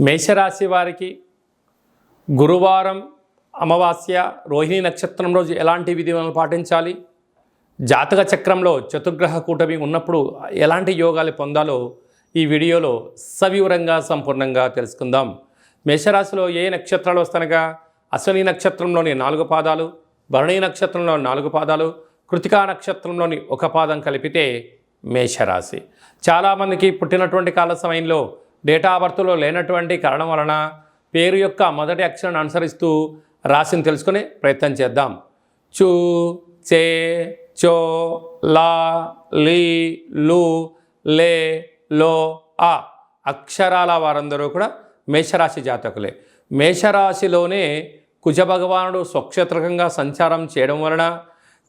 మేషరాశి వారికి గురువారం అమావాస్య రోహిణి నక్షత్రం రోజు ఎలాంటి విధులను పాటించాలి? జాతక చక్రంలో చతుర్గ్రహ కూటమి ఉన్నప్పుడు ఎలాంటి యోగాలు పొందాలో ఈ వీడియోలో సవివరంగా సంపూర్ణంగా తెలుసుకుందాం. మేషరాశిలో ఏ నక్షత్రాలు వస్తనగా? అశ్వని నక్షత్రంలోని నాలుగు పాదాలు భరణి నక్షత్రంలో నాలుగు పాదాలు కృతికా నక్షత్రంలోని ఒక పాదం కలిపితే మేషరాశి. చాలామందికి పుట్టినటువంటి కాల సమయంలో డేటా బర్త్లో లేనటువంటి కారణం వలన పేరు యొక్క మొదటి అక్షరాన్ని అనుసరిస్తూ రాశిని తెలుసుకునే ప్రయత్నం చేద్దాం. చూ చే చో లా లీ లు లే లో ఆ అక్షరాల వారందరూ కూడా మేషరాశి జాతకులే. మేషరాశిలోనే కుజభగవానుడు స్వక్షేత్రకంగా సంచారం చేయడం వలన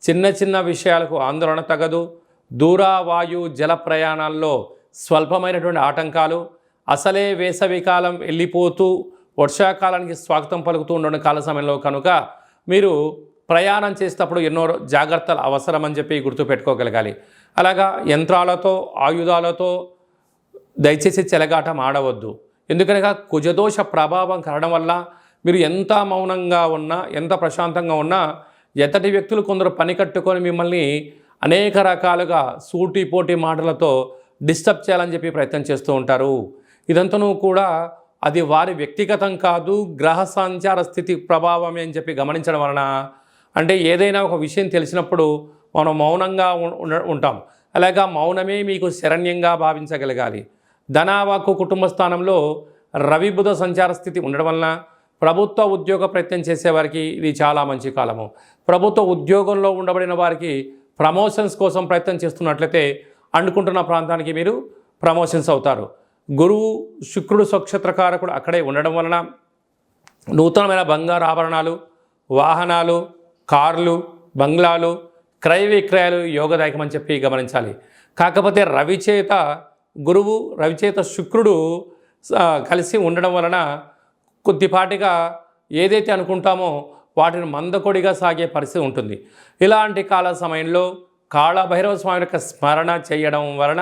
చిన్న చిన్న విషయాలకు ఆందోళన తగదు. దూర వాయు జల ప్రయాణాల్లో స్వల్పమైనటువంటి ఆటంకాలు అసలే వేసవికాలం వెళ్ళిపోతూ వర్షాకాలానికి స్వాగతం పలుకుతూ ఉండడం కాల సమయంలో కనుక మీరు ప్రయాణం చేసేటప్పుడు ఎన్నో జాగ్రత్తలు అవసరమని చెప్పి గుర్తుపెట్టుకోగలగాలి. అలాగా యంత్రాలతో ఆయుధాలతో దయచేసి చెలగాటం ఆడవద్దు. ఎందుకనగా కుజదోష ప్రభావం కారణం వల్ల మీరు ఎంత మౌనంగా ఉన్నా ఎంత ప్రశాంతంగా ఉన్నా ఎతటి వ్యక్తులు కొందరు పని కట్టుకొని మిమ్మల్ని అనేక రకాలుగా సూటిపోటి మాటలతో డిస్టర్బ్ చేయాలని చెప్పి ప్రయత్నం చేస్తూ ఉంటారు. ఇదంతను కూడా అది వారి వ్యక్తిగతం కాదు గ్రహ సంచార స్థితి ప్రభావమే అని చెప్పి గమనించడం వలన అంటే ఏదైనా ఒక విషయం తెలిసినప్పుడు మనం మౌనంగా ఉం- ఉండ- ఉంటాం. అలాగా మౌనమే మీకు శరణ్యంగా భావించగలగాలి. ధనావాకు కుటుంబ స్థానంలో రవిబుధ సంచార స్థితి ఉండడం వలన ప్రభుత్వ ఉద్యోగ ప్రయత్నం చేసేవారికి ఇది చాలా మంచి కాలము. ప్రభుత్వ ఉద్యోగంలో ఉండబడిన వారికి ప్రమోషన్స్ కోసం ప్రయత్నం చేస్తున్నట్లయితే అనుకుంటున్న ప్రాంతానికి మీరు ప్రమోషన్స్ అవుతారు. గురువు శుక్రుడు స్వక్షత్రకారకుడు అక్కడే ఉండడం వలన నూతనమైన బంగారు ఆభరణాలు వాహనాలు కార్లు బంగ్లాలు క్రయ విక్రయాలు యోగదాయకమని చెప్పి గమనించాలి. కాకపోతే రవిచేత గురువు రవిచేత శుక్రుడు కలిసి ఉండడం వలన కొద్దిపాటిగా ఏదైతే అనుకుంటామో వాటిని మందకొడిగా సాగే పరిస్థితి ఉంటుంది. ఇలాంటి కాల సమయంలో కాళభైరవ స్వామి యొక్క స్మరణ చేయడం వలన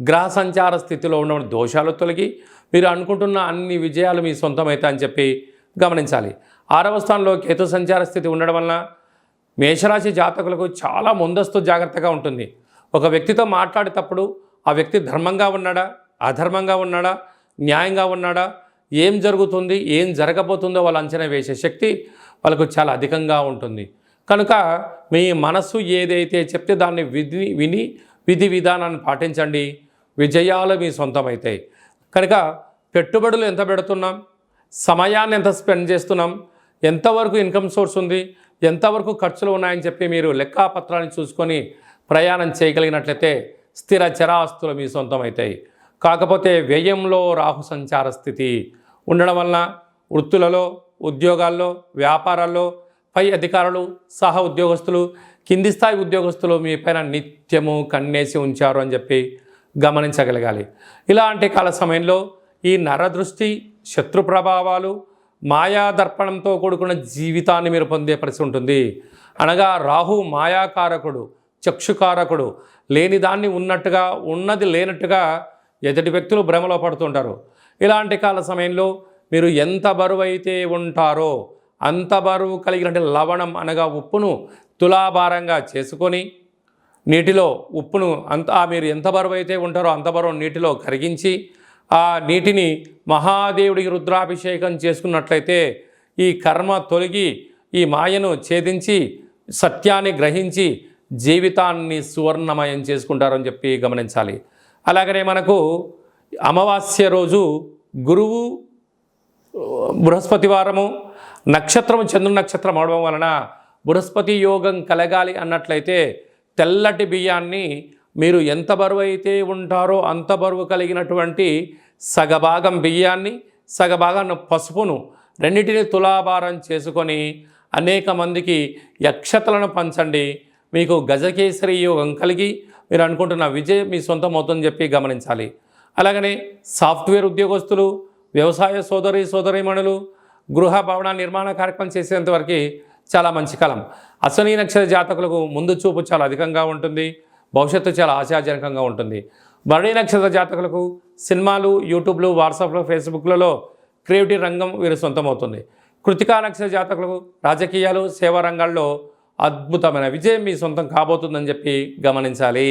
గ్రహ సంచార స్థితిలో ఉన్న దోషాలు తొలగి మీరు అనుకుంటున్న అన్ని విజయాలు మీ సొంతమైతే అని చెప్పి గమనించాలి. ఆరవ స్థానంలో కేతు సంచార స్థితి ఉండడం వలన మేషరాశి జాతకులకు చాలా ముందస్తు జాగ్రత్తగా ఉంటుంది. ఒక వ్యక్తితో మాట్లాడేటప్పుడు ఆ వ్యక్తి ధర్మంగా ఉన్నాడా? అధర్మంగా ఉన్నాడా? న్యాయంగా ఉన్నాడా? ఏం జరుగుతుంది? ఏం జరగబోతుందో వాళ్ళు అంచనా వేసే శక్తి వాళ్ళకు చాలా అధికంగా ఉంటుంది. కనుక మీ మనస్సు ఏదైతే చెప్తే దాన్ని విధి విని విధి విధానాన్ని పాటించండి. విజయాలు మీ సొంతమవుతాయి కనుక పెట్టుబడులు ఎంత పెడుతున్నాం? సమయాన్ని ఎంత స్పెండ్ చేస్తున్నాం? ఎంతవరకు ఇన్కమ్ సోర్స్ ఉంది? ఎంతవరకు ఖర్చులు ఉన్నాయని చెప్పి మీరు లెక్కాపత్రాన్ని చూసుకొని ప్రయాణం చేయగలిగినట్లయితే స్థిర చరాస్తులు మీ సొంతమవుతాయి కాకపోతే వ్యయంలో రాహు సంచార స్థితి ఉండడం వలన వృత్తులలో ఉద్యోగాల్లో వ్యాపారాల్లో పై అధికారులు సహ ఉద్యోగస్తులు కింది స్థాయి ఉద్యోగస్తులు మీ పైన నిత్యము కన్నేసి ఉంచారు అని చెప్పి గమనించగలగాలి. ఇలాంటి కాల సమయంలో ఈ నరదృష్టి శత్రు ప్రభావాలు మాయాదర్పణంతో కూడుకున్న జీవితాన్ని మీరు పొందే పరిస్థితి ఉంటుంది. అనగా రాహు మాయాకారకుడు చక్షుకారకుడు లేని దాన్ని ఉన్నట్టుగా ఉన్నది లేనట్టుగా ఎదుటి వ్యక్తులు భ్రమలో పడుతుంటారు ఇలాంటి కాల సమయంలో మీరు ఎంత బరువు అయితే ఉంటారో అంత బరువు కలిగినటువంటి లవణం అనగా ఉప్పును తులాభారంగా చేసుకొని నీటిలో ఉప్పును అంత ఆ మీరు ఎంత బరువు అయితే ఉంటారో అంత బరువు నీటిలో కరిగించి ఆ నీటిని మహాదేవుడికి రుద్రాభిషేకం చేసుకున్నట్లయితే ఈ కర్మ తొలగి ఈ మాయను ఛేదించి సత్యాన్ని గ్రహించి జీవితాన్ని సువర్ణమయం చేసుకుంటారని చెప్పి గమనించాలి. అలాగనే మనకు అమావాస్య రోజు గురువు బృహస్పతి వారము నక్షత్రం చంద్ర నక్షత్రం అవడం వలన బృహస్పతి యోగం కలగాలి అన్నట్లయితే తెల్లటి బియ్యాన్ని మీరు ఎంత బరువు అయితే ఉంటారో అంత బరువు కలిగినటువంటి సగభాగం బియ్యాన్ని సగభాగం పసుపును రెండింటిని తులాభారం చేసుకొని అనేక మందికి యక్షతలను పంచండి. మీకు గజకేసరి యోగం కలిగి మీరు అనుకుంటున్న విజయం మీ సొంతం అవుతుందని చెప్పి గమనించాలి. అలాగనే సాఫ్ట్వేర్ ఉద్యోగస్తులు వ్యవసాయ సోదరి సోదరీమణులు గృహ భవన నిర్మాణ కార్యక్రమం చేసేంత వరకు చాలా మంచి కాలం. అశ్వని నక్షత్ర జాతకులకు ముందు చూపు చాలా అధికంగా ఉంటుంది. భవిష్యత్తు చాలా ఆశాజనకంగా ఉంటుంది. భరణి నక్షత్ర జాతకులకు సినిమాలు యూట్యూబ్లు వాట్సాప్లో ఫేస్బుక్లలో క్రియేటివ్ రంగం వీరు సొంతమవుతుంది. కృతికా నక్షత్ర జాతకులకు రాజకీయాలు సేవా రంగాల్లో అద్భుతమైన విజయం మీ సొంతం కాబోతుందని చెప్పి గమనించాలి.